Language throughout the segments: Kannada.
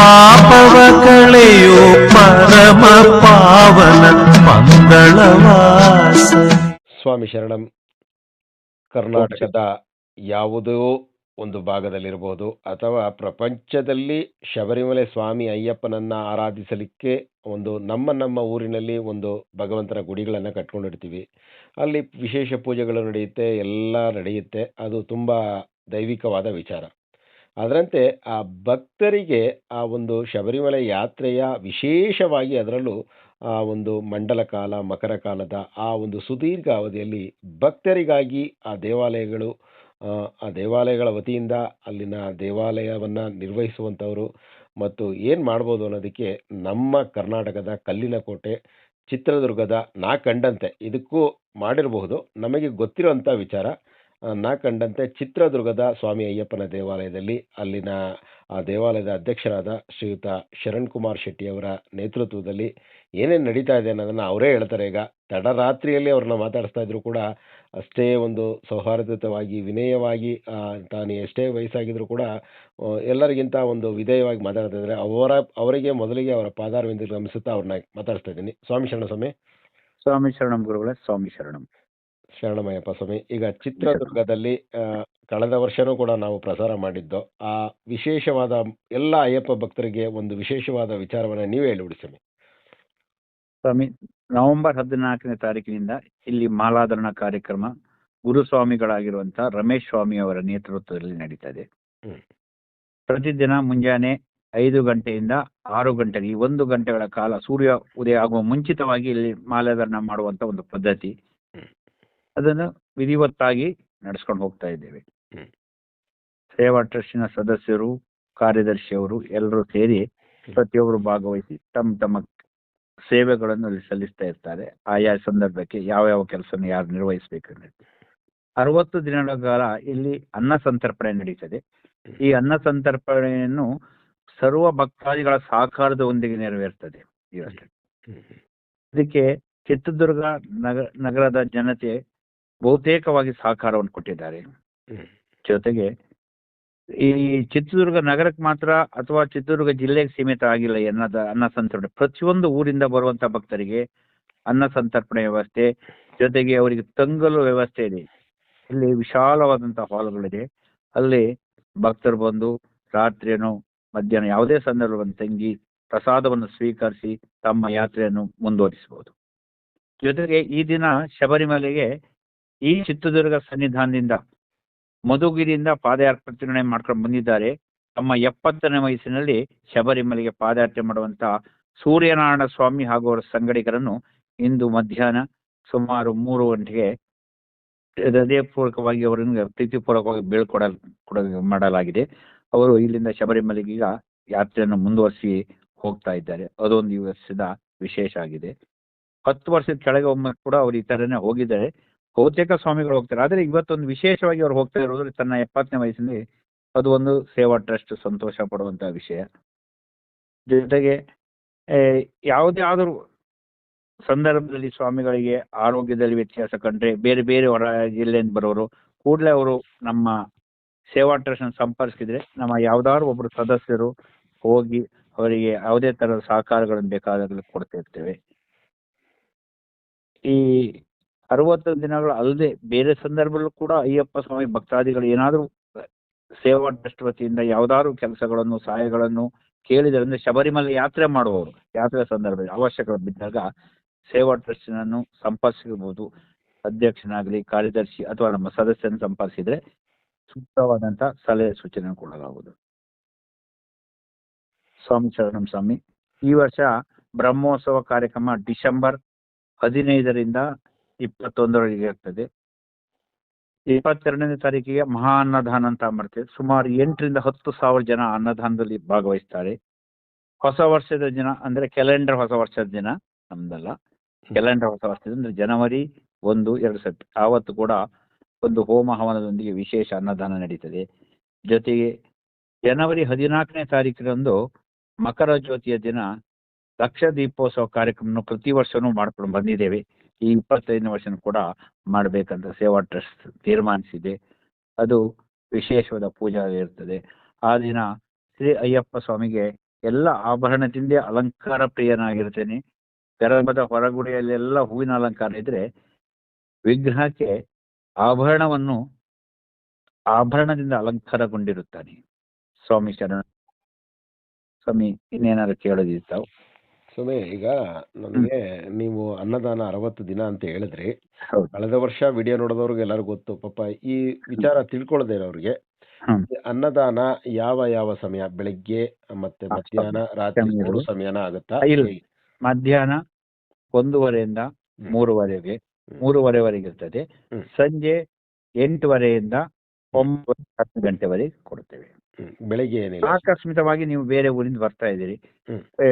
ಪಾಪವ ಕಳೆಯೋ ಪರಮ ಪಾವನ ಮಂಗಳವಾಸ. ಸ್ವಾಮಿ ಶರಣಂ, ಕರ್ನಾಟಕದ ಯಾವುದೋ ಒಂದು ಭಾಗದಲ್ಲಿರಬಹುದು ಅಥವಾ ಪ್ರಪಂಚದಲ್ಲಿ ಶಬರಿಮಲೆ ಸ್ವಾಮಿ ಅಯ್ಯಪ್ಪನನ್ನ ಆರಾಧಿಸಲಿಕ್ಕೆ ಒಂದು ನಮ್ಮ ನಮ್ಮ ಊರಿನಲ್ಲಿ ಒಂದು ಭಗವಂತನ ಗುಡಿಗಳನ್ನು ಕಟ್ಕೊಂಡಿರ್ತೀವಿ. ಅಲ್ಲಿ ವಿಶೇಷ ಪೂಜೆಗಳು ನಡೆಯುತ್ತೆ, ಎಲ್ಲ ನಡೆಯುತ್ತೆ. ಅದು ತುಂಬ ದೈವಿಕವಾದ ವಿಚಾರ. ಅದರಂತೆ ಆ ಭಕ್ತರಿಗೆ ಆ ಒಂದು ಶಬರಿಮಲೆ ಯಾತ್ರೆಯ ವಿಶೇಷವಾಗಿ ಅದರಲ್ಲೂ ಆ ಒಂದು ಮಂಡಲ ಕಾಲ ಮಕರ ಕಾಲದ ಆ ಒಂದು ಸುದೀರ್ಘ ಅವಧಿಯಲ್ಲಿ ಭಕ್ತರಿಗಾಗಿ ಆ ದೇವಾಲಯಗಳು ಆ, ದೇವಾಲಯಗಳ ವತಿಯಿಂದ ಅಲ್ಲಿನ ದೇವಾಲಯವನ್ನು ನಿರ್ವಹಿಸುವಂಥವರು ಮತ್ತು ಏನು ಮಾಡ್ಬೋದು ಅನ್ನೋದಕ್ಕೆ ನಮ್ಮ ಕರ್ನಾಟಕದ ಕಲ್ಲಿನ ಕೋಟೆ ಚಿತ್ರದುರ್ಗದ ನಾ ಕಂಡಂತೆ ಇದಕ್ಕೂ ಮಾಡಿರಬಹುದು. ನಮಗೆ ಗೊತ್ತಿರುವಂಥ ವಿಚಾರ ನಾ ಕಂಡಂತೆ ಚಿತ್ರದುರ್ಗದ ಸ್ವಾಮಿ ಅಯ್ಯಪ್ಪನ ದೇವಾಲಯದಲ್ಲಿ ಅಲ್ಲಿನ ಆ ದೇವಾಲಯದ ಅಧ್ಯಕ್ಷರಾದ ಶ್ರೀಯುತ ಶರಣ್ ಕುಮಾರ್ ಶೆಟ್ಟಿಯವರ ನೇತೃತ್ವದಲ್ಲಿ ಏನೇನು ನಡೀತಾ ಇದೆ ಅನ್ನೋದನ್ನು ಅವರೇ ಹೇಳ್ತಾರೆ. ಈಗ ತಡರಾತ್ರಿಯಲ್ಲಿ ಅವ್ರನ್ನ ಮಾತಾಡಿಸ್ತಾ ಇದ್ರು ಕೂಡ ಅಷ್ಟೇ ಒಂದು ಸೌಹಾರ್ದಯುತವಾಗಿ, ವಿನಯವಾಗಿ ತಾನು ಎಷ್ಟೇ ವಯಸ್ಸಾಗಿದ್ರು ಕೂಡ ಎಲ್ಲರಿಗಿಂತ ಒಂದು ವಿಧೇಯವಾಗಿ ಮಾತಾಡ್ತಾ ಇದ್ದಾರೆ. ಅವರ, ಅವರಿಗೆ ಮೊದಲಿಗೆ ಅವರ ಪಾದಾರವೆಂದು ಗಮನಿಸುತ್ತಾ ಅವ್ರನ್ನ ಮಾತಾಡಿಸ್ತಾ ಇದ್ದೀನಿ. ಸ್ವಾಮಿ ಶರಣ ಸ್ವಾಮಿ ಸ್ವಾಮಿ ಶರಣಂ ಗುರುಗಳೇ, ಸ್ವಾಮಿ ಶರಣಂ. ಶರಣಮಯ್ಯಪ್ಪ ಸ್ವಾಮಿ. ಈಗ ಚಿತ್ರದುರ್ಗದಲ್ಲಿ ಆ, ಕಳೆದ ವರ್ಷನೂ ಕೂಡ ನಾವು ಪ್ರಸಾರ ಮಾಡಿದ್ದು. ಆ ವಿಶೇಷವಾದ ಎಲ್ಲ ಅಯ್ಯಪ್ಪ ಭಕ್ತರಿಗೆ ಒಂದು ವಿಶೇಷವಾದ ವಿಚಾರವನ್ನು ನೀವೇ ಹೇಳಿಬಿಡಿ ಸ್ವಾಮಿ. ಸ್ವಾಮಿ ನವೆಂಬರ್ ಹದಿನಾಲ್ಕನೇ ತಾರೀಕಿನಿಂದ ಇಲ್ಲಿ ಮಾಲಾಧರಣ ಕಾರ್ಯಕ್ರಮ ಗುರುಸ್ವಾಮಿಗಳಾಗಿರುವಂತಹ ರಮೇಶ್ ಸ್ವಾಮಿ ಅವರ ನೇತೃತ್ವದಲ್ಲಿ ನಡೀತಾ ಇದೆ. ಹ್ಮ್. ಪ್ರತಿದಿನ ಮುಂಜಾನೆ ಐದು ಗಂಟೆಯಿಂದ ಆರು ಗಂಟೆಗೆ ಈ ಒಂದು ಗಂಟೆಗಳ ಕಾಲ ಸೂರ್ಯ ಉದಯ ಆಗುವ ಮುಂಚಿತವಾಗಿ ಇಲ್ಲಿ ಮಾಲಾಧರಣ ಮಾಡುವಂತ ಒಂದು ಪದ್ಧತಿ. ಅದನ್ನು ವಿಧಿವತ್ತಾಗಿ ನಡೆಸ್ಕೊಂಡು ಹೋಗ್ತಾ ಇದ್ದೇವೆ. ಸೇವಾ ಟ್ರಸ್ಟಿನ ಸದಸ್ಯರು ಕಾರ್ಯದರ್ಶಿಯವರು ಎಲ್ಲರೂ ಸೇರಿ ಪ್ರತಿಯೊಬ್ಬರು ಭಾಗವಹಿಸಿ ತಮ್ಮ ತಮ್ಮ ಸೇವೆಗಳನ್ನು ಅಲ್ಲಿ ಸಲ್ಲಿಸ್ತಾ ಇರ್ತಾರೆ. ಆಯಾ ಸಂದರ್ಭಕ್ಕೆ ಯಾವ ಯಾವ ಕೆಲಸವನ್ನು ಯಾರು ನಿರ್ವಹಿಸಬೇಕು ಅರವತ್ತು ದಿನಗಳ ಕಾಲ ಇಲ್ಲಿ ಅನ್ನ ಸಂತರ್ಪಣೆ ನಡೀತದೆ. ಈ ಅನ್ನ ಸಂತರ್ಪಣೆಯನ್ನು ಸರ್ವ ಭಕ್ತಾದಿಗಳ ಸಹಕಾರದೊಂದಿಗೆ ನೆರವೇರ್ತದೆ. ಇದಕ್ಕೆ ಚಿತ್ರದುರ್ಗ ನಗರ ನಗರದ ಜನತೆ ಬಹುತೇಕವಾಗಿ ಸಹಕಾರವನ್ನು ಕೊಟ್ಟಿದ್ದಾರೆ. ಜೊತೆಗೆ ಈ ಚಿತ್ರದುರ್ಗ ನಗರಕ್ಕೆ ಮಾತ್ರ ಅಥವಾ ಚಿತ್ರದುರ್ಗ ಜಿಲ್ಲೆಗೆ ಸೀಮಿತ ಆಗಿಲ್ಲ ಎನ್ನದ ಅನ್ನದ ಅನ್ನ ಸಂತರ್ಪಣೆ. ಪ್ರತಿಯೊಂದು ಊರಿಂದ ಬರುವಂತ ಭಕ್ತರಿಗೆ ಅನ್ನ ಸಂತರ್ಪಣೆ ವ್ಯವಸ್ಥೆ ಜೊತೆಗೆ ಅವರಿಗೆ ತಂಗಲು ವ್ಯವಸ್ಥೆ ಇದೆ. ಇಲ್ಲಿ ವಿಶಾಲವಾದಂತಹ ಹಾಲ್ಗಳಿದೆ. ಅಲ್ಲಿ ಭಕ್ತರು ಬಂದು ರಾತ್ರಿಯನ್ನು ಮಧ್ಯಾಹ್ನ ಯಾವುದೇ ಸಂದರ್ಭವನ್ನು ತಂಗಿ ಪ್ರಸಾದವನ್ನು ಸ್ವೀಕರಿಸಿ ತಮ್ಮ ಯಾತ್ರೆಯನ್ನು ಮುಂದುವರಿಸಬಹುದು. ಜೊತೆಗೆ ಈ ದಿನ ಶಬರಿಮಲೆಗೆ ಈ ಚಿತ್ರದುರ್ಗ ಸನ್ನಿಧಾನದಿಂದ ಮಧುಗಿರಿಯಿಂದ ಪಾದಯಾತ್ರೆ ಮಾಡ್ಕೊಂಡು ಬಂದಿದ್ದಾರೆ. ತಮ್ಮ ಎಪ್ಪತ್ತನೇ ವಯಸ್ಸಿನಲ್ಲಿ ಶಬರಿಮಲೆಗೆ ಪಾದಯಾತ್ರೆ ಮಾಡುವಂತ ಸೂರ್ಯನಾರಾಯಣ ಸ್ವಾಮಿ ಹಾಗೂ ಅವರ ಸಂಗಡಿಗರನ್ನು ಇಂದು ಮಧ್ಯಾಹ್ನ ಸುಮಾರು ಮೂರು ಗಂಟೆಗೆ ಹೃದಯಪೂರ್ವಕವಾಗಿ ಅವರನ್ನು ಪ್ರೀತಿಪೂರ್ವಕವಾಗಿ ಬೀಳ್ಕೊಡಲ್, ಕೊಡ, ಮಾಡಲಾಗಿದೆ. ಅವರು ಇಲ್ಲಿಂದ ಶಬರಿಮಲೆಗೆ ಈಗ ಯಾತ್ರೆಯನ್ನು ಮುಂದುವರಿಸಿ ಹೋಗ್ತಾ ಇದ್ದಾರೆ. ಅದೊಂದು ವರ್ಷದ ವಿಶೇಷ ಆಗಿದೆ. ಹತ್ತು ವರ್ಷದ ಕೆಳಗೆ ಒಮ್ಮೆ ಕೂಡ ಅವರು ಈ ತರನೇ ಹೋಗಿದ್ದಾರೆ. ಬಹುತೇಕ ಸ್ವಾಮಿಗಳು ಹೋಗ್ತಾರೆ. ಆದರೆ ಇವತ್ತೊಂದು ವಿಶೇಷವಾಗಿ ಅವ್ರು ಹೋಗ್ತಾ ಇರೋದು ತನ್ನ ಎಪ್ಪತ್ತನೇ ವಯಸ್ಸಿನಲ್ಲಿ. ಅದು ಒಂದು ಸೇವಾ ಟ್ರಸ್ಟ್ ಸಂತೋಷ ಪಡುವಂತಹ ವಿಷಯ. ಜೊತೆಗೆ ಯಾವುದೇ ಆದರೂ ಸಂದರ್ಭದಲ್ಲಿ ಸ್ವಾಮಿಗಳಿಗೆ ಆರೋಗ್ಯದಲ್ಲಿ ವ್ಯತ್ಯಾಸ ಕಂಡ್ರೆ ಬೇರೆ ಬೇರೆ ಹೊರ ಜಿಲ್ಲೆಯಿಂದ ಬರೋರು, ಕೂಡಲೇ ಅವರು ನಮ್ಮ ಸೇವಾ ಟ್ರಸ್ಟ್ ಸಂಪರ್ಕಿಸಿದ್ರೆ ನಮ್ಮ ಯಾವ್ದಾದ್ರು ಒಬ್ಬರು ಸದಸ್ಯರು ಹೋಗಿ ಅವರಿಗೆ ಯಾವುದೇ ತರಹದ ಸಹಕಾರಗಳನ್ನು ಬೇಕಾದಾಗಲೂ ಕೊಡ್ತಾ ಇರ್ತೇವೆ. ಈ ಅರವತ್ತು ದಿನಗಳು ಅಲ್ಲದೆ ಬೇರೆ ಸಂದರ್ಭದಲ್ಲೂ ಕೂಡ ಅಯ್ಯಪ್ಪ ಸ್ವಾಮಿ ಭಕ್ತಾದಿಗಳು ಏನಾದರೂ ಸೇವಾ ಟ್ರಸ್ಟ್ ವತಿಯಿಂದ ಯಾವ್ದಾದ್ರು ಕೆಲಸಗಳನ್ನು, ಸಹಾಯಗಳನ್ನು ಕೇಳಿದರೆ ಅಂದ್ರೆ ಶಬರಿಮಲೆ ಯಾತ್ರೆ ಮಾಡುವವರು, ಯಾತ್ರೆ ಸಂದರ್ಭದಲ್ಲಿ ಅವಶ್ಯಕತೆ ಬಿದ್ದಾಗ ಸೇವಾ ಟ್ರಸ್ಟಿನನ್ನು ಸಂಪರ್ಕಿಸಬಹುದು. ಅಧ್ಯಕ್ಷನಾಗಲಿ, ಕಾರ್ಯದರ್ಶಿ ಅಥವಾ ನಮ್ಮ ಸದಸ್ಯನ ಸಂಪರ್ಕಿಸಿದ್ರೆ ಸೂಕ್ತವಾದಂತ ಸಲಹೆ ಸೂಚನೆ ಕೊಡಲಾಗುವುದು. ಸ್ವಾಮಿ ಶರಣಂ ಸ್ವಾಮಿ, ಈ ವರ್ಷ ಬ್ರಹ್ಮೋತ್ಸವ ಕಾರ್ಯಕ್ರಮ ಡಿಸೆಂಬರ್ ಹದಿನೈದರಿಂದ ಇಪ್ಪತ್ತೊಂದರವರೆಗೆ ಇರ್ತದೆ ಇಪ್ಪತ್ತೆರಡನೇ ತಾರೀಕಿಗೆ ಮಹಾ ಅನ್ನದಾನ ಅಂತ ಮಾಡ್ತೇವೆ. ಸುಮಾರು ಎಂಟರಿಂದ ಹತ್ತು ಸಾವಿರ ಜನ ಅನ್ನದಾನದಲ್ಲಿ ಭಾಗವಹಿಸ್ತಾರೆ. ಹೊಸ ವರ್ಷದ ದಿನ ಅಂದ್ರೆ ಕ್ಯಾಲೆಂಡರ್ ಹೊಸ ವರ್ಷದ ದಿನ ನಮ್ದಲ್ಲ. ಕ್ಯಾಲೆಂಡರ್ ಹೊಸ ವರ್ಷದ ಅಂದ್ರೆ ಜನವರಿ ಒಂದು ಎರಡು ಸೆಪ್ಟ್ ಆವತ್ತು ಕೂಡ ಒಂದು ಹೋಮ ಹವನದೊಂದಿಗೆ ವಿಶೇಷ ಅನ್ನದಾನ ನಡೀತದೆ. ಜೊತೆಗೆ ಜನವರಿ ಹದಿನಾಲ್ಕನೇ ತಾರೀಕಿನಂದು ಮಕರ ಜ್ಯೋತಿಯ ದಿನ ಲಕ್ಷ ದೀಪೋತ್ಸವ ಕಾರ್ಯಕ್ರಮವನ್ನು ಪ್ರತಿ ವರ್ಷನೂ ಮಾಡ್ಕೊಂಡು ಬಂದಿದ್ದೇವೆ. ಈ ಇಪ್ಪತ್ತೈದನೇ ವರ್ಷನ ಕೂಡ ಮಾಡಬೇಕಂತ ಸೇವಾ ಟ್ರಸ್ಟ್ ತೀರ್ಮಾನಿಸಿದೆ. ಅದು ವಿಶೇಷವಾದ ಪೂಜಾ ಇರ್ತದೆ ಆ ದಿನ ಶ್ರೀ ಅಯ್ಯಪ್ಪ ಸ್ವಾಮಿಗೆ ಎಲ್ಲ ಆಭರಣದಿಂದ ಅಲಂಕಾರ ಪ್ರಿಯನಾಗಿರ್ತೇನೆ. ಗರ್ಭದ ಹೊರಗುಡಿಯಲ್ಲೆಲ್ಲ ಹೂವಿನ ಅಲಂಕಾರ ಇದ್ರೆ ವಿಗ್ರಹಕ್ಕೆ ಆಭರಣವನ್ನು ಆಭರಣದಿಂದ ಅಲಂಕಾರಗೊಂಡಿರುತ್ತಾನೆ. ಸ್ವಾಮಿ ಶರಣ. ಸ್ವಾಮಿ ಇನ್ನೇನಾದ್ರು ಕೇಳೋದಿರ್ತಾವ ಸ್ವಾಮಿ ಈಗ ನಮಗೆ ನೀವು ಅನ್ನದಾನ ಅರವತ್ತು ದಿನ ಅಂತ ಹೇಳಿದ್ರಿ ಹೌದು ಕಳೆದ ವರ್ಷ ವಿಡಿಯೋ ನೋಡಿದವ್ರಿಗೆ ಎಲ್ಲರಿಗೂ ಗೊತ್ತು ಪಾಪ ಈ ವಿಚಾರ ತಿಳ್ಕೊಳ್ಳದೆ ಇರೋರಿಗೆ ಹ್ಮ್. ಈ ಅನ್ನದಾನ ಯಾವ ಯಾವ ಸಮಯ ಬೆಳಿಗ್ಗೆ ಮತ್ತೆ ಮಧ್ಯಾಹ್ನ ರಾತ್ರಿ. ಮೂರು ಸಮಯನ ಆಗುತ್ತಾ ಇಲ್ಲ. ಹೇಗೆ? ಮಧ್ಯಾಹ್ನ ಒಂದೂವರೆಯಿಂದ ಹ್ಮ್. ಮೂರುವರೆಗೆ. ಮೂರುವರೆವರೆಗೆ ಇರ್ತದೆ ಹ್ಮ್. ಸಂಜೆ ಎಂಟುವರೆಯಿಂದ ಒಂಬತ್ತು ಹತ್ತು ಗಂಟೆವರೆಗೆ ಕೊಡ್ತೇವೆ ಹ್ಮ್. ಬೆಳಿಗ್ಗೆ ಏನಿಲ್ಲ ಆಕಸ್ಮಿಕವಾಗಿ ನೀವು ಬೇರೆ ಊರಿಂದ ಬರ್ತಾ ಇದ್ದೀರಿ ಹ್ಮ್. ಏ,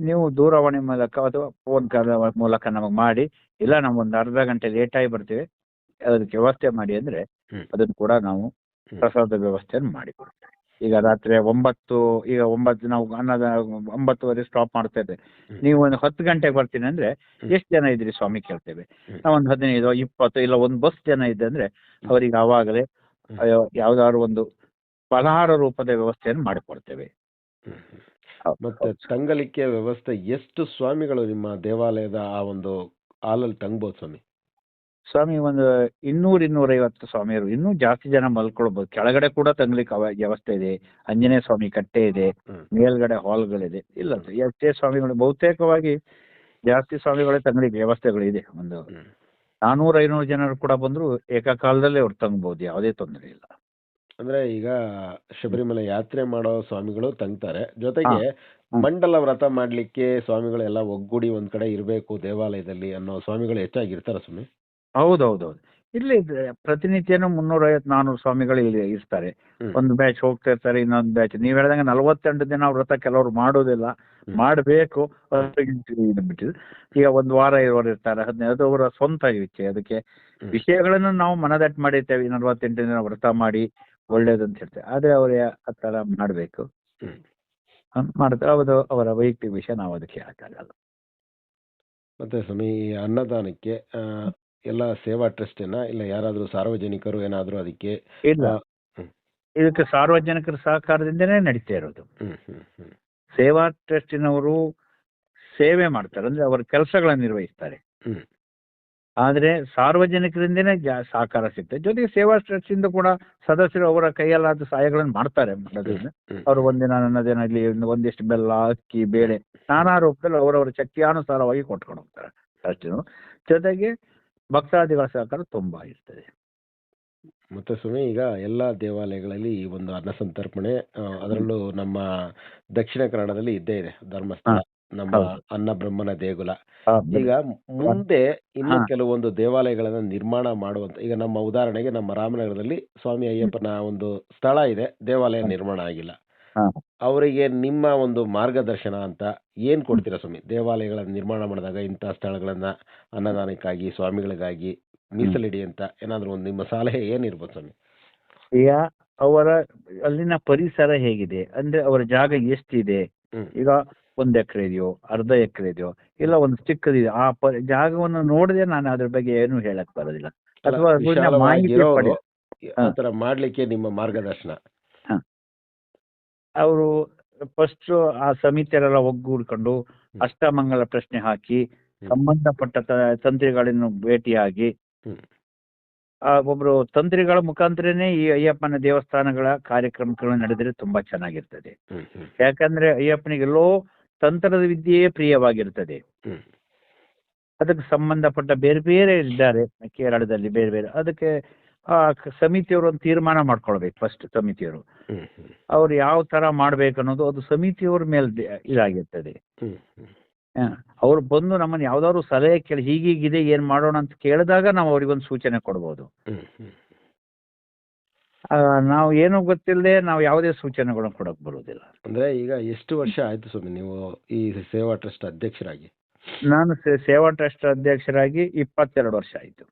ನೀವು ದೂರವಾಣಿ ಮೂಲಕ ಅಥವಾ ಫೋನ್ ಕಾಲ್ ಮೂಲಕ ನಮಗೆ ಮಾಡಿ ಇಲ್ಲ ನಾವು ಒಂದು ಅರ್ಧ ಗಂಟೆ ಲೇಟಾಗಿ ಬರ್ತೀವಿ ಅದಕ್ಕೆ ವ್ಯವಸ್ಥೆ ಮಾಡಿ ಅಂದ್ರೆ. ಅದನ್ನು ಕೂಡ ನಾವು. ಪ್ರಸಾದ ವ್ಯವಸ್ಥೆಯನ್ನು ಮಾಡಿಕೊಡ್ತೇವೆ ಈಗ ರಾತ್ರಿ ಒಂಬತ್ತು ಈಗ ಒಂಬತ್ತು ನಾವು ಅನ್ನದ ಒಂಬತ್ತುವರೆ ಸ್ಟಾಪ್ ಮಾಡ್ತಾ ಇದ್ದೇವೆ. ನೀವು ಒಂದು ಹತ್ತು ಗಂಟೆಗೆ ಬರ್ತೀನಿ ಅಂದ್ರೆ ಎಷ್ಟು ಜನ ಇದ್ರಿ ಸ್ವಾಮಿ ಕೇಳ್ತೇವೆ. ನಾವೊಂದು ಹದಿನೈದು ಇಪ್ಪತ್ತು ಇಲ್ಲ ಒಂದು ಬಸ್ ಜನ ಇದೆ ಅಂದ್ರೆ. ಅವರಿಗೆ ಆವಾಗಲೇ ಯಾವ್ದಾದ್ರು ಒಂದು ಫಲಹಾರ ರೂಪದ ವ್ಯವಸ್ಥೆಯನ್ನು ಮಾಡಿಕೊಡ್ತೇವೆ ಮತ್ತೆ. ತಂಗಲಿಕ್ಕೆ ವ್ಯವಸ್ಥೆ ಎಷ್ಟು ಸ್ವಾಮಿಗಳು ನಿಮ್ಮ ದೇವಾಲಯದ ಆ ಒಂದು ಹಾಲಲ್ಲಿ ತಂಗ್ಬೋದು ಸ್ವಾಮಿ? ಸ್ವಾಮಿ ಒಂದು ಇನ್ನೂರು ಇನ್ನೂರೈವತ್ತು ಸ್ವಾಮಿಯರು. ಇನ್ನೂ ಜಾಸ್ತಿ ಜನ ಮಲ್ಕೊಳ್ಬೋದು. ಕೆಳಗಡೆ ಕೂಡ ತಂಗ್ಲಿಕ್ಕೆ ಅವ ವ್ಯವಸ್ಥೆ ಇದೆ. ಆಂಜನೇಯ ಸ್ವಾಮಿ ಕಟ್ಟೆ ಇದೆ. ಮೇಲ್ಗಡೆ ಮೇಲ್ಗಡೆ ಹಾಲ್ಗಳಿದೆ. ಇಲ್ಲ ಎಷ್ಟೇ ಸ್ವಾಮಿಗಳು ಬಹುತೇಕವಾಗಿ ಜಾಸ್ತಿ ಸ್ವಾಮಿಗಳೇ ತಂಗ್ಲಿಕ್ಕೆ ವ್ಯವಸ್ಥೆಗಳಿದೆ. ಒಂದು ನಾನೂರ ನಾನೂರು ಐನೂರು ಜನರು ಕೂಡ ಬಂದ್ರು ಏಕಕಾಲದಲ್ಲಿ ಅವ್ರು ತಂಗ್ಬೋದು. ಯಾವುದೇ ತೊಂದರೆ ಇಲ್ಲ. ಅಂದ್ರೆ ಈಗ ಶಬರಿಮಲೆ ಯಾತ್ರೆ ಮಾಡೋ ಸ್ವಾಮಿಗಳು ತಂಗ್ತಾರೆ ಜೊತೆಗೆ. ಮಂಡಲ ವ್ರತ ಮಾಡ್ಲಿಕ್ಕೆ ಸ್ವಾಮಿಗಳೆಲ್ಲ ಒಗ್ಗೂಡಿ ಒಂದ್ ಕಡೆ ಇರಬೇಕು ದೇವಾಲಯದಲ್ಲಿ ಅನ್ನೋ ಸ್ವಾಮಿಗಳು ಹೆಚ್ಚಾಗಿರ್ತಾರ ಸ್ವಾಮಿ ಹೌದೌದೌದು ಇಲ್ಲಿ ಇದೆ. ಪ್ರತಿನಿತ್ಯನೂ ಮುನ್ನೂರೈವತ್ತು ನಾನೂರು ಸ್ವಾಮಿಗಳು ಇಲ್ಲಿ ಇರ್ತಾರೆ ಹ್ಮ್. ಒಂದು ಬ್ಯಾಚ್ ಹೋಗ್ತಾ ಇರ್ತಾರೆ ಇನ್ನೊಂದು ಬ್ಯಾಚ್ ನೀವು ಹೇಳ್ದಂಗೆ ನಲವತ್ತೆಂಟು ದಿನ ವ್ರತ ಕೆಲವರು ಮಾಡೋದಿಲ್ಲ ಹ್ಮ್. ಮಾಡಬೇಕು ಬಿಟ್ಟಿದ್ದು ಈಗ ಒಂದು ವಾರ ಇರೋರು ಇರ್ತಾರೆ ಹದಿನೈದು ಅವರ ಸ್ವಂತ ಇಚ್ಛೆ ಅದಕ್ಕೆ ಹ್ಮ್. ವಿಷಯಗಳನ್ನು ನಾವು ಮನದಟ್ಟು ಮಾಡಿರ್ತೇವೆ ಈ ನಲವತ್ತೆಂಟು ದಿನ ವ್ರತ ಮಾಡಿ ಒಳ್ಳೇದು ಅಂತ ಹೇಳ್ತಾರೆ ಆದ್ರೆ ಅವ್ರ ಆ ಥರ ಮಾಡಬೇಕು. ಮಾಡ್ತಾರೆ. ಅದು ಅವರ ವೈಯಕ್ತಿಕ ವಿಷಯ ನಾವು ಅದಕ್ಕೆ ಹೇಳಕ್ಕಾಗಲ್ಲ. ಮತ್ತೆ ಸ್ವಾಮಿ ಈ ಅನ್ನದಾನಕ್ಕೆ ಆ, ಎಲ್ಲ ಸೇವಾ ಟ್ರಸ್ಟ್ ಇಲ್ಲ ಯಾರಾದ್ರೂ ಸಾರ್ವಜನಿಕರು ಏನಾದ್ರೂ ಅದಕ್ಕೆ ಇಲ್ಲ. ಹ್ಮ್. ಇದಕ್ಕೆ ಸಾರ್ವಜನಿಕರ ಸಹಕಾರದಿಂದನೇ ನಡೀತಾ ಇರೋದು. ಹ್ಮ್ ಹ್ಮ್ ಹ್ಮ್. ಸೇವಾ ಟ್ರಸ್ಟಿನವರು ಸೇವೆ ಮಾಡ್ತಾರೆ. ಅಂದ್ರೆ ಅವರ ಕೆಲಸಗಳನ್ನು ನಿರ್ವಹಿಸ್ತಾರೆ. ಹ್ಮ್. ಆದ್ರೆ ಸಾರ್ವಜನಿಕರಿಂದನೇ ಜಾ ಸಹಕಾರ ಸಿಗ್ತದೆ. ಜೊತೆಗೆ ಸೇವಾ ಟ್ರಸ್ಟಿಂದ ಕೂಡ ಸದಸ್ಯರು ಅವರ ಕೈಯಲ್ಲಾದ ಸಹಾಯಗಳನ್ನು ಮಾಡ್ತಾರೆ ಮಾಡೋದ್ರಿಂದ. ಅವರು ಒಂದಿನ ನನ್ನದೇನಾಗ್ಲಿ ಒಂದಿಷ್ಟು ಬೆಲ್ಲ ಅಕ್ಕಿ ಬೇಳೆ ನಾನಾ ರೂಪದಲ್ಲಿ ಅವರವರ ಶಕ್ತಿಯಾನುಸಾರವಾಗಿ ಕೊಟ್ಕೊಂಡು ಹೋಗ್ತಾರೆ ಟ್ರಸ್ಟಿನವರು ಜೊತೆಗೆ ಭಕ್ತಾದಿಗಳ ಸಹಕಾರ ತುಂಬಾ ಇರ್ತದೆ. ಮತ್ತೆ ಸ್ವಾಮಿ ಈಗ ಎಲ್ಲ ದೇವಾಲಯಗಳಲ್ಲಿ ಈ ಒಂದು ಅನ್ನ ಸಂತರ್ಪಣೆ ಅದರಲ್ಲೂ ನಮ್ಮ ದಕ್ಷಿಣ ಕನ್ನಡದಲ್ಲಿ ಇದ್ದೇ ಇದೆ ಧರ್ಮಸ್ಥಳ. ನಮ್ಮ ಹೌದು. ಅನ್ನ ಬ್ರಹ್ಮನ ದೇಗುಲ. ಈಗ ಮುಂದೆ ಇನ್ನು ಹಾ. ಕೆಲವೊಂದು ದೇವಾಲಯಗಳನ್ನ ನಿರ್ಮಾಣ ಮಾಡುವಂತ ಈಗ ನಮ್ಮ ಉದಾಹರಣೆಗೆ ನಮ್ಮ ರಾಮನಗರದಲ್ಲಿ ಸ್ವಾಮಿ ಅಯ್ಯಪ್ಪನ ಒಂದು ಸ್ಥಳ ಇದೆ ದೇವಾಲಯ ನಿರ್ಮಾಣ ಆಗಿಲ್ಲ. ಹಾ. ಅವರಿಗೆ ನಿಮ್ಮ ಒಂದು ಮಾರ್ಗದರ್ಶನ ಅಂತ ಏನ್ ಕೊಡ್ತೀರಾ ಸ್ವಾಮಿ? ದೇವಾಲಯಗಳನ್ನ ನಿರ್ಮಾಣ ಮಾಡಿದಾಗ ಇಂತಹ ಸ್ಥಳಗಳನ್ನ ಅನ್ನದಾನಕ್ಕಾಗಿ ಸ್ವಾಮಿಗಳಿಗಾಗಿ ಮೀಸಲಿಡಿ ಅಂತ ಏನಾದ್ರು ಒಂದು ನಿಮ್ಮ ಸಲಹೆ ಏನಿರ್ಬೋದು ಸ್ವಾಮಿ? ಈಗ ಅವರ ಅಲ್ಲಿನ ಪರಿಸರ ಹೇಗಿದೆ? ಅಂದ್ರೆ ಅವರ ಜಾಗ ಎಷ್ಟಿದೆ? ಹ್ಮ್. ಈಗ ಒಂದ್ ಎಕರೆ ಇದೆಯೋ ಅರ್ಧ ಎಕರೆ ಇದೆಯೋ ಇಲ್ಲ ಒಂದು ಚಿಕ್ಕದಿದೆ ಆ ಪ ಜಾಗವನ್ನು ನೋಡದೆ ನಾನು ಅದ್ರ ಬಗ್ಗೆ ಏನು ಹೇಳಕ್ ಬರೋದಿಲ್ಲ. ಅಥವಾ ಮಾಹಿತಿ ಆತರ ಮಾಡ್ಲಿಕ್ಕೆ ನಿಮ್ಮ ಮಾರ್ಗದರ್ಶನ. ಅವರು ಫಸ್ಟ್ ಆ ಸಮಿತಿಯರೆಲ್ಲ ಒಗ್ಗೂಡ್ಕೊಂಡು ಅಷ್ಟಮಂಗಲ ಪ್ರಶ್ನೆ ಹಾಕಿ ಸಂಬಂಧಪಟ್ಟ ತಂತ್ರಿಗಳನ್ನು ಭೇಟಿಯಾಗಿ ಆ ಒಬ್ರು ತಂತ್ರಿಗಳ ಮುಖಾಂತರನೆ ಈ ಅಯ್ಯಪ್ಪನ ದೇವಸ್ಥಾನಗಳ ಕಾರ್ಯಕ್ರಮಗಳು ನಡೆದ್ರೆ ತುಂಬಾ ಚೆನ್ನಾಗಿರ್ತದೆ. ಯಾಕಂದ್ರೆ ಅಯ್ಯಪ್ಪನಿಗೆ ಎಲ್ಲೋ ತಂತ್ರದ ವಿದ್ಯೆಯೇ ಪ್ರಿಯವಾಗಿರ್ತದೆ ಅದಕ್ಕೆ ಸಂಬಂಧಪಟ್ಟ ಬೇರೆ ಬೇರೆ ಇದ್ದಾರೆ. ಕೇರಳದಲ್ಲಿ ಬೇರೆ ಬೇರೆ. ಅದಕ್ಕೆ ಆ ಸಮಿತಿಯವರು ಒಂದು ತೀರ್ಮಾನ ಮಾಡ್ಕೊಳ್ಬೇಕು ಫಸ್ಟ್ ಸಮಿತಿಯವರು. ಅವ್ರು ಯಾವ ತರ ಮಾಡ್ಬೇಕು ಅನ್ನೋದು ಅದು ಸಮಿತಿಯವ್ರ ಮೇಲೆ ಇದಾಗಿರ್ತದೆ. ಅವ್ರು ಬಂದು ನಮ್ಮನ್ನ ಯಾವ್ದಾದ್ರು ಸಲಹೆ ಕೇಳಿ ಹೀಗೀಗಿದೆ ಏನ್ ಮಾಡೋಣ ಅಂತ ಕೇಳಿದಾಗ ನಾವು ಅವ್ರಿಗೊಂದು ಸೂಚನೆ ಕೊಡ್ಬೋದು. ನಾವು ಏನು ಗೊತ್ತಿಲ್ಲದೆ ನಾವು ಯಾವುದೇ ಸೂಚನೆಗಳನ್ನು ಕೊಡಕ್ ಬರುವುದಿಲ್ಲ. ಅಂದ್ರೆ ಈಗ ಎಷ್ಟು ವರ್ಷ ಆಯ್ತು ಸ್ವಾಮಿ ನೀವು ಈ ಸೇವಾ ಟ್ರಸ್ಟ್ ಅಧ್ಯಕ್ಷರಾಗಿ? ನಾನು ಸೇ- ಸೇವಾ ಟ್ರಸ್ಟ್ ಅಧ್ಯಕ್ಷರಾಗಿ ಇಪ್ಪತ್ತೆರಡು ವರ್ಷ ಆಯ್ತು.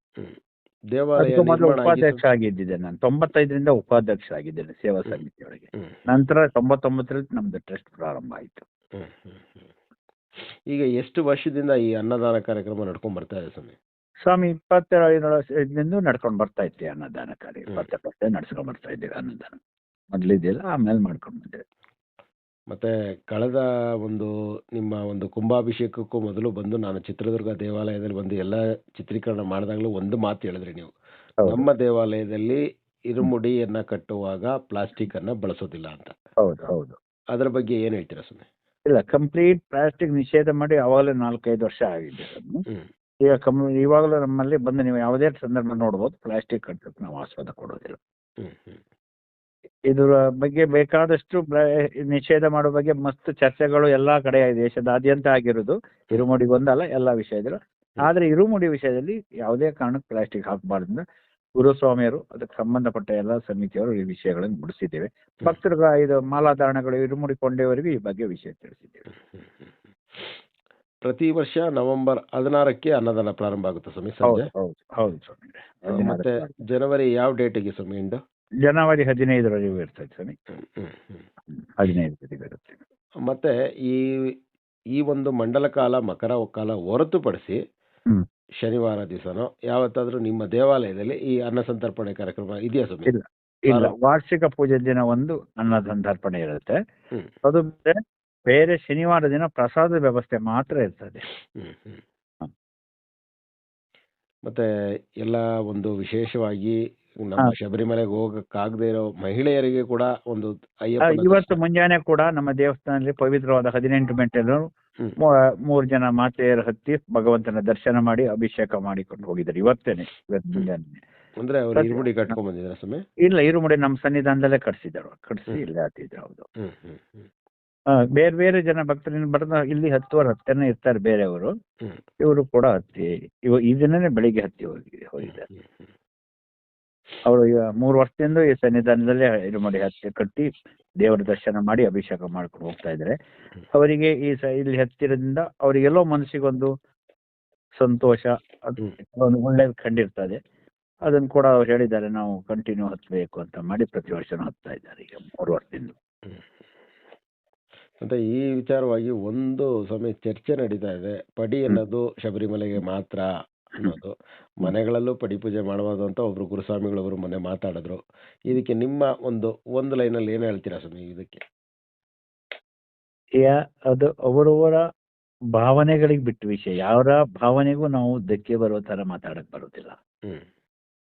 ದೇವಾಲಯ ಅದಕ್ಕೂ ಮೊದಲು ನಿರ್ಮಾಣ ಉಪಾಧ್ಯಕ್ಷ ಆಗಿದ್ದೇನೆ ಆಗಿದ್ದೆ ನಾನು. ತೊಂಬತ್ತೈದರಿಂದ ಉಪಾಧ್ಯಕ್ಷ ಆಗಿದ್ದೇನೆ ಸೇವಾ ಸಮಿತಿಯೊಳಗೆ ಹ್ಮ್. ನಂತರ ತೊಂಬತ್ತೊಂಬತ್ತರಲ್ಲಿ ನಮ್ದು ಟ್ರಸ್ಟ್ ಪ್ರಾರಂಭ ಆಯ್ತು. ಹ್ಮ್ ಹ್ಮ್ ಹ್ಮ್. ಈಗ ಎಷ್ಟು ವರ್ಷದಿಂದ ಈ ಅನ್ನದಾನ ಕಾರ್ಯಕ್ರಮ ನಡ್ಕೊಂಡ್ ಬರ್ತಾ ಇದೆ ಸ್ವಾಮಿ? ಸ್ವಾಮಿ ಇಪ್ಪತ್ತೆರಡು ನಡ್ಕೊಂಡು ಬರ್ತಾ ಇದ್ದೀವಿ ಅನ್ನದಾನ ಕಾರ್ಯ ಇಪ್ಪತ್ತೆ ಇಪ್ಪತ್ತೆರಡು ನಡ್ಸ್ಕೊಂಡ್ ಬರ್ತಾ ಇದ್ದೀವಿ ಅನ್ನದಾನ. ಮೊದಲಿದ್ದಿಲ್ಲ ಆಮೇಲೆ ಮಾಡ್ಕೊಂಡು ಮತ್ತೆ ಕಳೆದ ಒಂದು ನಿಮ್ಮ ಒಂದು ಕುಂಭಾಭಿಷೇಕಕ್ಕೂ ಮೊದಲು ಬಂದು ನಾನು ಚಿತ್ರದುರ್ಗ ದೇವಾಲಯದಲ್ಲಿ ಬಂದು ಎಲ್ಲ ಚಿತ್ರೀಕರಣ ಮಾಡಿದಾಗಲೂ ಒಂದು ಮಾತು ಹೇಳಿದ್ರಿ ನೀವು. ನಮ್ಮ ದೇವಾಲಯದಲ್ಲಿ ಇರುಮುಡಿಯನ್ನ ಕಟ್ಟುವಾಗ ಪ್ಲಾಸ್ಟಿಕ್ ಅನ್ನ ಬಳಸೋದಿಲ್ಲ ಅಂತ. ಹೌದು ಹೌದು. ಅದರ ಬಗ್ಗೆ ಏನು ಹೇಳ್ತೀರಾ ಸುಮ್ಮನೆ ಇಲ್ಲ ಕಂಪ್ಲೀಟ್ ಪ್ಲಾಸ್ಟಿಕ್ ನಿಷೇಧ ಮಾಡಿ ಅವಾಗಲೇ ನಾಲ್ಕೈದು ವರ್ಷ ಆಗಿದೆ ಈಗ ಕಮ್ ಇವಾಗಲೂ ನಮ್ಮಲ್ಲಿ ಬಂದು ನೀವು ಯಾವುದೇ ಸಂದರ್ಭ ನೋಡ್ಬೋದು ಪ್ಲಾಸ್ಟಿಕ್ ಕಟ್ಟಕ್ಕೆ ನಾವು ಆಸ್ವಾದ ಕೊಡೋದಿಲ್ಲ. ಇದರ ಬಗ್ಗೆ ಬೇಕಾದಷ್ಟು ನಿಷೇಧ ಮಾಡೋ ಬಗ್ಗೆ ಮಸ್ತ್ ಚರ್ಚೆಗಳು ಎಲ್ಲಾ ಕಡೆ ದೇಶದಾದ್ಯಂತ ಆಗಿರೋದು. ಇರುಮುಡಿ ಒಂದಲ್ಲ ಎಲ್ಲಾ ವಿಷಯದಲ್ಲೂ. ಆದ್ರೆ ಇರುಮುಡಿ ವಿಷಯದಲ್ಲಿ ಯಾವುದೇ ಕಾರಣಕ್ಕೆ ಪ್ಲಾಸ್ಟಿಕ್ ಹಾಕಬಾರ್ದು. ಗುರುಸ್ವಾಮಿಯರು ಅದಕ್ಕೆ ಸಂಬಂಧಪಟ್ಟ ಎಲ್ಲ ಸಮಿತಿಯವರು ಈ ವಿಷಯಗಳನ್ನು ಬಿಡಿಸಿದ್ದೇವೆ. ಭಕ್ತರು ಇದು ಮಾಲಾಧಾರಣಗಳು ಇರುಮುಡಿ ಕೊಂಡೆಯವರಿಗೂ ಈ ಬಗ್ಗೆ ವಿಷಯ ತಿಳಿಸಿದ್ದೇವೆ. ಪ್ರತಿ ವರ್ಷ ನವೆಂಬರ್ ಹದಿನಾರಕ್ಕೆ ಅನ್ನದಾನ ಪ್ರಾರಂಭ ಆಗುತ್ತೆ ಸ್ವಾಮಿ ಹೌದು ಸಂಜೆ. ಹೌದು ಹೌದು ಸ್ವಾಮಿ. ಆ, ಮತ್ತೆ ಜನವರಿ ಯಾವ ಡೇಟಿಗೆ ಸ್ವಾಮಿ ಇಂದು? ಜನವರಿ ಹದಿನೈದರವರೆಗೂ ಇರ್ತದೆ ಸ್ವಾಮಿ. ಹ್ಮ್ ಹ್ಮ್ ಹ್ಮ್. ಹದಿನೈದರವರೆಗೂ ಇರುತ್ತೆ ಮತ್ತೆ ಈ ಈ ಒಂದು ಮಂಡಲ ಕಾಲ ಮಕರ ಕಾಲ ಹೊರತುಪಡಿಸಿ ಹ್ಮ್. ಶನಿವಾರ ದಿವಸನೋ ಯಾವತ್ತಾದ್ರೂ ನಿಮ್ಮ ದೇವಾಲಯದಲ್ಲಿ ಈ ಅನ್ನ ಸಂತರ್ಪಣೆ ಕಾರ್ಯಕ್ರಮ ಇದೆಯಾ ಸ್ವಾಮಿ? ಇಲ್ಲ. ಇಲ್ಲ. ವಾರ- ವಾರ್ಷಿಕ ಪೂಜೆ ದಿನ ಒಂದು ಅನ್ನ ಸಂತರ್ಪಣೆ ಇರುತ್ತೆ. ಹ್ಮ್. ಅದು ಬೇರೆ ಶನಿವಾರ ದಿನ ಪ್ರಸಾದ ವ್ಯವಸ್ಥೆ ಮಾತ್ರ ಇರ್ತದೆ. ಮತ್ತೆ ಎಲ್ಲ ಒಂದು ವಿಶೇಷವಾಗಿ ನಮ್ಮ ಶಬರಿಮಲೆಗೆ ಹೋಗಕ್ಕಾಗದೇ ಇರೋ ಮಹಿಳೆಯರಿಗೆ ಕೂಡ ಒಂದು ಇವತ್ತು ಮುಂಜಾನೆ ಕೂಡ ನಮ್ಮ ದೇವಸ್ಥಾನದಲ್ಲಿ ಪವಿತ್ರವಾದ ಹದಿನೆಂಟು ಮೆಟ್ಟಲು ಹ್ಮ್. ಮೂರು ಜನ ಮಾತೆಯರು ಹತ್ತಿ ಭಗವಂತನ ದರ್ಶನ ಮಾಡಿ ಅಭಿಷೇಕ ಮಾಡಿಕೊಂಡು ಹೋಗಿದ್ದಾರೆ ಇವತ್ತೇನೆ ಇವತ್ತು ಮುಂಜಾನೆ. ಅಂದ್ರೆ ಅವ್ರು. ಇರುಮುಡಿ ಕಟ್ಕೊಂಡ್ ಸ್ವಾಮಿ? ಇಲ್ಲ ಇರುಮುಡಿ ನಮ್ಮ ಸನ್ನಿಧಾನದಲ್ಲೇ ಕಟ್ಸಿದ್ರು ಕಟ್ಸಿ. ಇಲ್ಲೇ ಹತ್ತಿದ್ರು ಹೌದು. ಬೇರೆ ಬೇರೆ ಜನ ಭಕ್ತರಿಂದ ಬರ್ದ ಇಲ್ಲಿ ಹತ್ತುವರೆ ಹತ್ತನೇ ಇರ್ತಾರೆ ಬೇರೆಯವರು. ಇವರು ಕೂಡ ಹತ್ತಿ ಇವ ಈ ದಿನನೇ ಬೆಳಿಗ್ಗೆ ಹತ್ತಿ ಹೋಗಿ ಹೋಗಿದ್ದಾರೆ. ಅವರು ಈಗ ಮೂರು ವರ್ಷದಿಂದ ಈ ಸನ್ನಿಧಾನದಲ್ಲೇ ಮಾಡಿ ಹತ್ತಿ ಕಟ್ಟಿ ದೇವರ ದರ್ಶನ ಮಾಡಿ ಅಭಿಷೇಕ ಮಾಡ್ಕೊಂಡು ಹೋಗ್ತಾ ಇದ್ದಾರೆ. ಅವರಿಗೆ ಈ ಸ ಇಲ್ಲಿ ಹತ್ತಿರದಿಂದ ಅವರಿಗೆಲ್ಲೋ ಮನಸ್ಸಿಗೊಂದು ಸಂತೋಷ ಅದು ಒಂದು ಒಳ್ಳೇದು ಕಂಡಿರ್ತದೆ. ಅದನ್ನ ಕೂಡ ಅವ್ರು ಹೇಳಿದ್ದಾರೆ ನಾವು ಕಂಟಿನ್ಯೂ ಹತ್ತಬೇಕು ಅಂತ ಮಾಡಿ ಪ್ರತಿ ವರ್ಷನೂ ಹತ್ತಾ ಇದ್ದಾರೆ ಈಗ ಮೂರು ವರ್ಷದಿಂದ. ಮತ್ತೆ ಈ ವಿಚಾರವಾಗಿ ಒಂದು ಸಮಯ ಚರ್ಚೆ ನಡೀತಾ ಇದೆ. ಪಡಿ ಅನ್ನೋದು ಶಬರಿಮಲೆಗೆ ಮಾತ್ರ ಅನ್ನೋದು. ಮನೆಗಳಲ್ಲೂ ಪಡಿ ಪೂಜೆ ಮಾಡಬಾರ್ದು ಅಂತ ಒಬ್ರು ಗುರುಸ್ವಾಮಿಗಳೊಬ್ರು ಮೊನ್ನೆ ಮಾತಾಡಿದ್ರು. ಇದಕ್ಕೆ ನಿಮ್ಮ ಒಂದು ಒಂದು ಲೈನಲ್ಲಿ ಏನು ಹೇಳ್ತೀರಾ ಸ್ವಾಮಿ ಇದಕ್ಕೆ? ಯಾ ಅದು ಅವರವರ ಭಾವನೆಗಳಿಗೆ ಬಿಟ್ಟ ವಿಷಯ. ಯಾರ ಭಾವನೆಗೂ ನಾವು ಧಕ್ಕೆ ಬರೋ ತರ ಮಾತಾಡಕ್ ಬರೋದಿಲ್ಲ. ಹ್ಮ್.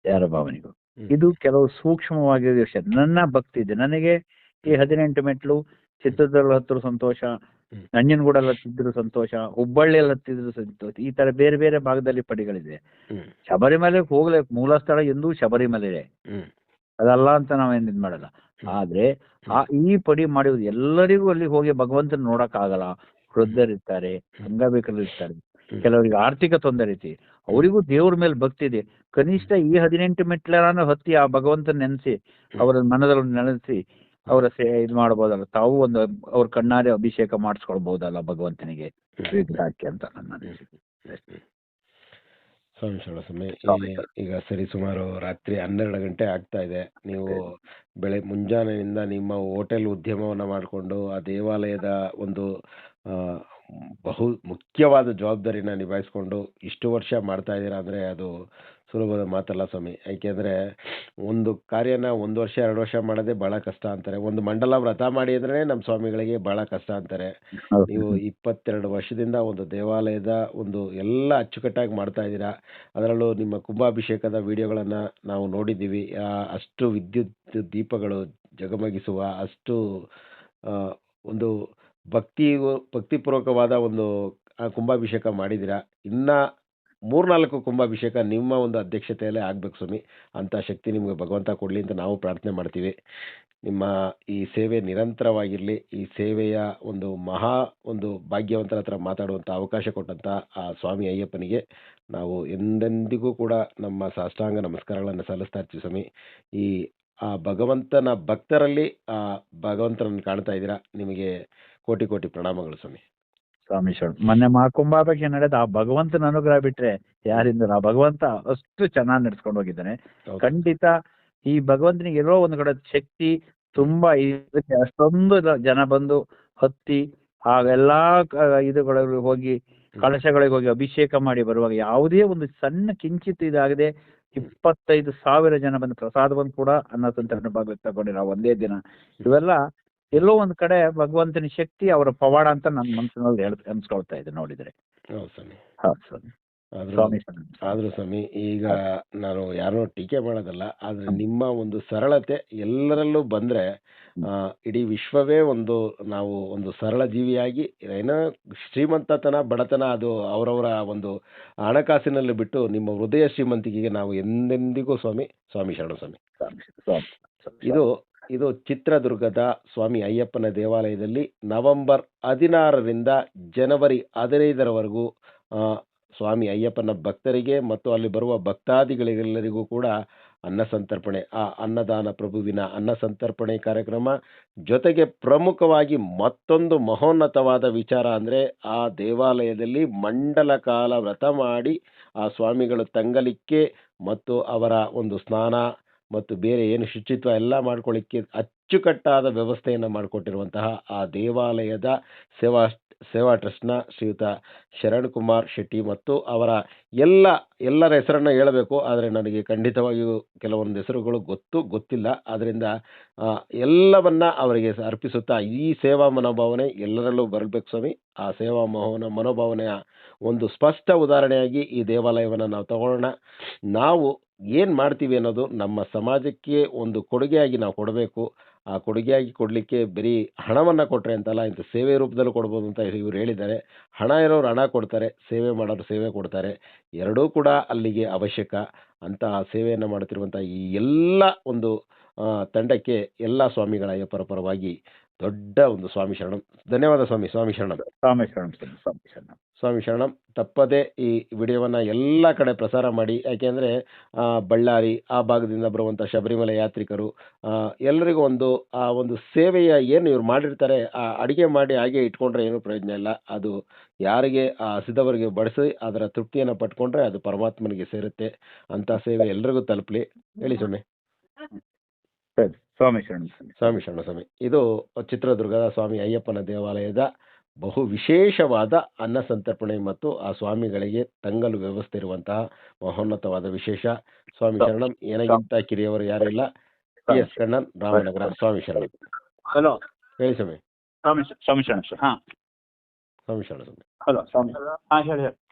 ಯಾರ ಭಾವನೆಗೂ. ಹ್ಮ್. ಇದು ಕೆಲವು ಸೂಕ್ಷ್ಮವಾಗಿರೋ ವಿಷಯ. ನನ್ನ ಭಕ್ತಿ ಇದೆ. ನನಗೆ ಈ ಹದಿನೆಂಟು ಮೆಟ್ಲು ಚಿತ್ರದುರ್ಗ ಹತ್ತಿರ ಸಂತೋಷ. ನಂಜನಗೂಡಲ್ಲಿ ಹತ್ತಿದ್ರು ಸಂತೋಷ ಹುಬ್ಬಳ್ಳಿಯಲ್ಲಿ ಹತ್ತಿದ್ರು ಸಂತೋಷ ಈ ತರ ಬೇರೆ ಬೇರೆ ಭಾಗದಲ್ಲಿ ಪಡಿಗಳಿದೆ. ಶಬರಿಮಲೆ ಶಬರಿಮಲೆಗೆ ಹೋಗ್ಬೇಕು ಮೂಲ ಸ್ಥಳ ಎಂದೂ ಶಬರಿಮಲೆ ಅದಲ್ಲ ಅಂತ ನಾವೇನು ಇದ್ ಮಾಡಲ್ಲ. ಆದ್ರೆ ಆ ಈ ಪಡಿ ಮಾಡುವುದು ಎಲ್ಲರಿಗೂ ಅಲ್ಲಿ ಹೋಗಿ ಭಗವಂತನ ನೋಡಕ್ ಆಗಲ್ಲ ವೃದ್ಧರಿರ್ತಾರೆ ಅಂಗವಿಕಲರು ಇರ್ತಾರೆ. ಕೆಲವರಿಗೆ ಆರ್ಥಿಕ ತೊಂದರೆ ಐತಿ. ಅವರಿಗೂ ದೇವ್ರ ಮೇಲೆ ಭಕ್ತಿ ಇದೆ. ಕನಿಷ್ಠ ಈ ಹದಿನೆಂಟು ಮೆಟ್ಲರಾನು ಹತ್ತಿ ಆ ಭಗವಂತನ ನೆನೆಸಿ ಅವರ ಮನದಲ್ಲಿ ನೆನೆಸಿ ಅವರ ಸೇ ಇದು ಮಾಡ್ಬೋದಲ್ಲ ತಾವು ಒಂದು ಅವ್ರ ಕಣ್ಣಾರೆ ಅಭಿಷೇಕ ಮಾಡಿಸ್ಕೊಳ್ಬಹುದಲ್ಲ ಭಗವಂತನಿಗೆ ವಿಗ್ರಹಕ್ಕೆ ಅಂತ ನನ್ನ ಅನಿಸಿಕೆ. ಸ್ವಾಮಿ ಶರಣ ಸ್ವಾಮಿ ಸ್ವಾಮಿ ಈ- ಈಗ ಸರಿ ಸುಮಾರು ರಾತ್ರಿ ಹನ್ನೆರಡು ಗಂಟೆ ಆಗ್ತಾ ಇದೆ. ನೀವು ಬೆಳೆ ಮುಂಜಾನೆಯಿಂದ ನಿಮ್ಮ ಹೋಟೆಲ್ ಉದ್ಯಮವನ್ನ ಮಾಡಿಕೊಂಡು ಆ ದೇವಾಲಯದ ಒಂದು ಆ, ಬಹು ಮುಖ್ಯವಾದ ಜವಾಬ್ದಾರಿನ ನಿಭಾಯಿಸ್ಕೊಂಡು ಇಷ್ಟು ವರ್ಷ ಮಾಡ್ತಾ ಇದ್ದೀರಾ ಅಂದರೆ ಅದು ಸುಲಭದ ಮಾತಲ್ಲ ಸ್ವಾಮಿ. ಯಾಕೆಂದರೆ ಒಂದು ಕಾರ್ಯನ ಒಂದು ವರ್ಷ ಎರಡು ವರ್ಷ ಮಾಡೋದೇ ಭಾಳ ಕಷ್ಟ ಅಂತಾರೆ. ಒಂದು ಮಂಡಲ ವ್ರತ ಮಾಡಿ ಅಂದ್ರೆ ನಮ್ಮ ಸ್ವಾಮಿಗಳಿಗೆ ಭಾಳ ಕಷ್ಟ ಅಂತಾರೆ. ನೀವು ಇಪ್ಪತ್ತೆರಡು ವರ್ಷದಿಂದ ಒಂದು ದೇವಾಲಯದ ಒಂದು ಎಲ್ಲ ಅಚ್ಚುಕಟ್ಟಾಗಿ ಮಾಡ್ತಾ ಇದ್ದೀರಾ. ಅದರಲ್ಲೂ ನಿಮ್ಮ ಕುಂಭಾಭಿಷೇಕದ ವಿಡಿಯೋಗಳನ್ನು ನಾವು ನೋಡಿದ್ದೀವಿ. ಅಷ್ಟು ವಿದ್ಯುತ್ ದೀಪಗಳು ಜಗಮಗಿಸುವ ಅಷ್ಟು ಒಂದು ಭಕ್ತಿ ಭಕ್ತಿಪೂರ್ವಕವಾದ ಒಂದು, ಆ ಕುಂಭಾಭಿಷೇಕ ಮಾಡಿದ್ದೀರಾ? ಇನ್ನು ಮೂರ್ನಾಲ್ಕು ಕುಂಭಾಭಿಷೇಕ ನಿಮ್ಮ ಒಂದು ಅಧ್ಯಕ್ಷತೆಯಲ್ಲೇ ಆಗ್ಬೇಕು ಸ್ವಾಮಿ. ಅಂಥ ಶಕ್ತಿ ನಿಮಗೆ ಭಗವಂತ ಕೊಡಲಿ ಅಂತ ನಾವು ಪ್ರಾರ್ಥನೆ ಮಾಡ್ತೀವಿ. ನಿಮ್ಮ ಈ ಸೇವೆ ನಿರಂತರವಾಗಿರಲಿ, ಈ ಸೇವೆಯ ಒಂದು ಮಹಾ ಒಂದು ಭಾಗ್ಯವಂತರ ಹತ್ರ ಮಾತಾಡುವಂಥ ಅವಕಾಶ ಕೊಟ್ಟಂಥ ಆ ಸ್ವಾಮಿ ಅಯ್ಯಪ್ಪನಿಗೆ ನಾವು ಎಂದೆಂದಿಗೂ ಕೂಡ ನಮ್ಮ ಸಾಷ್ಟಾಂಗ ನಮಸ್ಕಾರಗಳನ್ನು ಸಲ್ಲಿಸ್ತಾ ಇರ್ತೀವಿ ಸ್ವಾಮಿ. ಈ, ಆ ಭಗವಂತನ ಭಕ್ತರಲ್ಲಿ ಆ ಭಗವಂತನನ್ನು ಕಾಣ್ತಾ ಇದ್ದೀರಾ? ನಿಮಗೆ ಕೋಟಿ ಕೋಟಿ ಪ್ರಣಾಮಗಳು ಸ್ವಾಮಿ. ಸ್ವಾಮಿ ಶರಣ ಮೊನ್ನೆ ಮಾ ಕುಂಭಾಭಿಷೇಕ ನಡೆದ ಆ ಭಗವಂತನ ಅನುಗ್ರಹ ಬಿಟ್ರೆ ಯಾರಿಂದ ಆ ಭಗವಂತ ಅಷ್ಟು ಚೆನ್ನಾಗಿ ನಡ್ಸ್ಕೊಂಡು ಹೋಗಿದ್ದಾನೆ. ಖಂಡಿತ ಈ ಭಗವಂತನಿಗೆ ಇರೋ ಒಂದು ಕಡೆ ಶಕ್ತಿ ತುಂಬಾ ಇದಕ್ಕೆ ಅಷ್ಟೊಂದು ಜನ ಬಂದು ಹತ್ತಿ ಆ ಎಲ್ಲಾ ಇದುಗಳಿಗೆ ಹೋಗಿ ಕಳಶಗಳಿಗೆ ಹೋಗಿ ಅಭಿಷೇಕ ಮಾಡಿ ಬರುವಾಗ ಯಾವುದೇ ಒಂದು ಸಣ್ಣ ಕಿಂಚಿತ್ ಇದಾಗದೆ ಇಪ್ಪತ್ತೈದು ಸಾವಿರ ಜನ ಬಂದು ಪ್ರಸಾದವನ್ನು ಕೂಡ ಅನ್ನ ಸಂತರಣ ಭಾಗಕ್ಕೆ ತಗೊಂಡಿರೋ ಒಂದೇ ದಿನ. ಇವೆಲ್ಲ ಎಲ್ಲೋ ಒಂದ್ ಕಡೆ ಭಗವಂತನ ಶಕ್ತಿ ಅವರ ಪವಾಡ ಅಂತ ನನ್ನ ಮನಸ್ಸಿನಲ್ಲಿ ಹೇಳ್ ಅನ್ಸ್ಕೊಳ್ತಾ ಇದೆ ನೋಡಿದ್ರೆ. ಹೌದು ಸ್ವಾಮಿ. ಹೌದು ಸ್ವಾಮಿ. ಆದ್ರೂ ಸ್ವಾಮಿ ಆದ್ರೂ ಸ್ವಾಮಿ ಈಗ ನಾನು ಯಾರು ಟೀಕೆ ಮಾಡೋದಲ್ಲ ಆದ್ರೆ ನಿಮ್ಮ ಒಂದು ಸರಳತೆ ಎಲ್ಲರಲ್ಲೂ ಬಂದ್ರೆ ಆ, ಇಡೀ ವಿಶ್ವವೇ ಒಂದು ನಾವು ಒಂದು ಸರಳ ಜೀವಿಯಾಗಿ ಏನೋ ಶ್ರೀಮಂತತನ ಬಡತನ ಅದು ಅವರವರ ಒಂದು ಹಣಕಾಸಿನಲ್ಲಿ ಬಿಟ್ಟು ನಿಮ್ಮ ಹೃದಯ ಶ್ರೀಮಂತಿಕೆಗೆ ನಾವು ಎಂದೆಂದಿಗೂ ಸ್ವಾಮಿ ಸ್ವಾಮಿ ಶರಣ ಸ್ವಾಮಿ. ಇದು ಇದು ಚಿತ್ರದುರ್ಗದ ಸ್ವಾಮಿ ಅಯ್ಯಪ್ಪನ ದೇವಾಲಯದಲ್ಲಿ ನವೆಂಬರ್ ಹದಿನಾರರಿಂದ ಜನವರಿ ಹದಿನೈದರವರೆಗೂ ಸ್ವಾಮಿ ಅಯ್ಯಪ್ಪನ ಭಕ್ತರಿಗೆ ಮತ್ತು ಅಲ್ಲಿ ಬರುವ ಭಕ್ತಾದಿಗಳಿಗೆಲ್ಲರಿಗೂ ಕೂಡ ಅನ್ನ ಸಂತರ್ಪಣೆ, ಆ ಅನ್ನದಾನ ಪ್ರಭುವಿನ ಅನ್ನ ಸಂತರ್ಪಣೆ ಕಾರ್ಯಕ್ರಮ. ಜೊತೆಗೆ ಪ್ರಮುಖವಾಗಿ ಮತ್ತೊಂದು ಮಹೋನ್ನತವಾದ ವಿಚಾರ ಅಂದರೆ ಆ ದೇವಾಲಯದಲ್ಲಿ ಮಂಡಲ ಕಾಲ ವ್ರತ ಮಾಡಿ ಆ ಸ್ವಾಮಿಗಳು ತಂಗಲಿಕ್ಕೆ ಮತ್ತು ಅವರ ಒಂದು ಸ್ನಾನ ಮತ್ತು ಬೇರೆ ಏನು ಶುಚಿತ್ವ ಎಲ್ಲ ಮಾಡ್ಕೊಳ್ಳಿಕ್ಕೆ ಅಚ್ಚುಕಟ್ಟಾದ ವ್ಯವಸ್ಥೆಯನ್ನು ಮಾಡಿಕೊಟ್ಟಿರುವಂತಹ ಆ ದೇವಾಲಯದ ಸೇವಾ ಸೇವಾ ಟ್ರಸ್ಟ್ನ ಶ್ರೀಯುತ ಶರಣ್ ಕುಮಾರ್ ಶೆಟ್ಟಿ ಮತ್ತು ಅವರ ಎಲ್ಲ, ಎಲ್ಲರ ಹೆಸರನ್ನು ಹೇಳಬೇಕು. ಆದರೆ ನನಗೆ ಖಂಡಿತವಾಗಿಯೂ ಕೆಲವೊಂದು ಹೆಸರುಗಳು ಗೊತ್ತು, ಗೊತ್ತಿಲ್ಲ. ಆದ್ದರಿಂದ ಎಲ್ಲವನ್ನ ಅವರಿಗೆ ಅರ್ಪಿಸುತ್ತಾ ಈ ಸೇವಾ ಮನೋಭಾವನೆ ಎಲ್ಲರಲ್ಲೂ ಬರಬೇಕು ಸ್ವಾಮಿ. ಆ ಸೇವಾ ಮೋಹನ ಮನೋಭಾವನೆಯ ಒಂದು ಸ್ಪಷ್ಟ ಉದಾಹರಣೆಯಾಗಿ ಈ ದೇವಾಲಯವನ್ನು ನಾವು ತಗೊಳ್ಳೋಣ. ನಾವು ಏನು ಮಾಡ್ತೀವಿ ಅನ್ನೋದು ನಮ್ಮ ಸಮಾಜಕ್ಕೆ ಒಂದು ಕೊಡುಗೆಯಾಗಿ ನಾವು ಕೊಡಬೇಕು. ಆ ಕೊಡುಗೆಯಾಗಿ ಕೊಡಲಿಕ್ಕೆ ಬರೀ ಹಣವನ್ನು ಕೊಟ್ಟರೆ ಅಂತಲ್ಲ, ಇಂಥ ಸೇವೆ ರೂಪದಲ್ಲೂ ಕೊಡ್ಬೋದು ಅಂತ ಇವರು ಹೇಳಿದ್ದಾರೆ. ಹಣ ಇರೋರು ಹಣ ಕೊಡ್ತಾರೆ, ಸೇವೆ ಮಾಡೋರು ಸೇವೆ ಕೊಡ್ತಾರೆ. ಎರಡೂ ಕೂಡ ಅಲ್ಲಿಗೆ ಅವಶ್ಯಕ. ಅಂತ ಆ ಸೇವೆಯನ್ನು ಮಾಡುತ್ತಿರುವಂಥ ಈ ಎಲ್ಲ ಒಂದು ತಂಡಕ್ಕೆ ಎಲ್ಲ ಸ್ವಾಮಿಗಳ ಅಯ್ಯಪ್ಪರ ಪರವಾಗಿ ದೊಡ್ಡ ಒಂದು ಸ್ವಾಮಿ ಶರಣಂ. ಧನ್ಯವಾದ ಸ್ವಾಮಿ ಸ್ವಾಮಿ ಶರಣಂ. ಸ್ವಾಮಿ ಶರಣಂ ಸ್ವಾಮಿ ಶರಣಂ. ಸ್ವಾಮಿ ಶರಣಂ. ತಪ್ಪದೇ ಈ ವಿಡಿಯೋವನ್ನು ಎಲ್ಲ ಕಡೆ ಪ್ರಸಾರ ಮಾಡಿ. ಯಾಕೆಂದರೆ ಬಳ್ಳಾರಿ ಆ ಭಾಗದಿಂದ ಬರುವಂಥ ಶಬರಿಮಲೆ ಯಾತ್ರಿಕರು ಎಲ್ಲರಿಗೂ ಒಂದು ಆ ಒಂದು ಸೇವೆಯ ಏನು ಇವ್ರು ಮಾಡಿರ್ತಾರೆ ಆ ಅಡುಗೆ ಮಾಡಿ ಹಾಗೆ ಇಟ್ಕೊಂಡ್ರೆ ಏನು ಪ್ರಯೋಜನ ಇಲ್ಲ. ಅದು ಯಾರಿಗೆ ಆ ಸಿದ್ಧವರಿಗೆ ಬಡಿಸಿ ಅದರ ತೃಪ್ತಿಯನ್ನು ಪಟ್ಕೊಂಡ್ರೆ ಅದು ಪರಮಾತ್ಮನಿಗೆ ಸೇರುತ್ತೆ. ಅಂತ ಸೇವೆ ಎಲ್ಲರಿಗೂ ತಲುಪಲಿ. ಹೇಳಿ ಸ್ವಾಮಿ. ಸರಿ ಸ್ವಾಮಿ ಶರಣ. ಸ್ವಾಮಿ ಸ್ವಾಮಿ ಶರಣ ಸ್ವಾಮಿ. ಇದು ಚಿತ್ರದುರ್ಗದ ಸ್ವಾಮಿ ಅಯ್ಯಪ್ಪನ ದೇವಾಲಯದ ಬಹು ವಿಶೇಷವಾದ ಅನ್ನ ಸಂತರ್ಪಣೆ ಮತ್ತು ಆ ಸ್ವಾಮಿಗಳಿಗೆ ತಂಗಲು ವ್ಯವಸ್ಥೆ ಇರುವಂತಹ ಮಹೋನ್ನತವಾದ ವಿಶೇಷ. ಸ್ವಾಮಿ ಶರಣಂ ಏನಾಗಿಂತ ಕಿರಿಯವರು ಯಾರಿಲ್ಲ. ಟಿ ಎಸ್ ಕಣ್ಣನ್ ರಾಮನಗರ ಸ್ವಾಮಿ ಶರಣಂ. ಹಲೋ. ಹೇಳಿ ಸ್ವಾಮಿ. ಸ್ವಾಮಿ ಸ್ವಾಮಿ ಶರಣಂ ಸರ್ ಹಾಂ. ಸ್ವಾಮಿ ಶರಣ. ಸ್ವಾಮಿ ಹಲೋ ಸ್ವಾಮಿ. ಹಾಂ ಹೇಳಿ ಹೇಳಿ.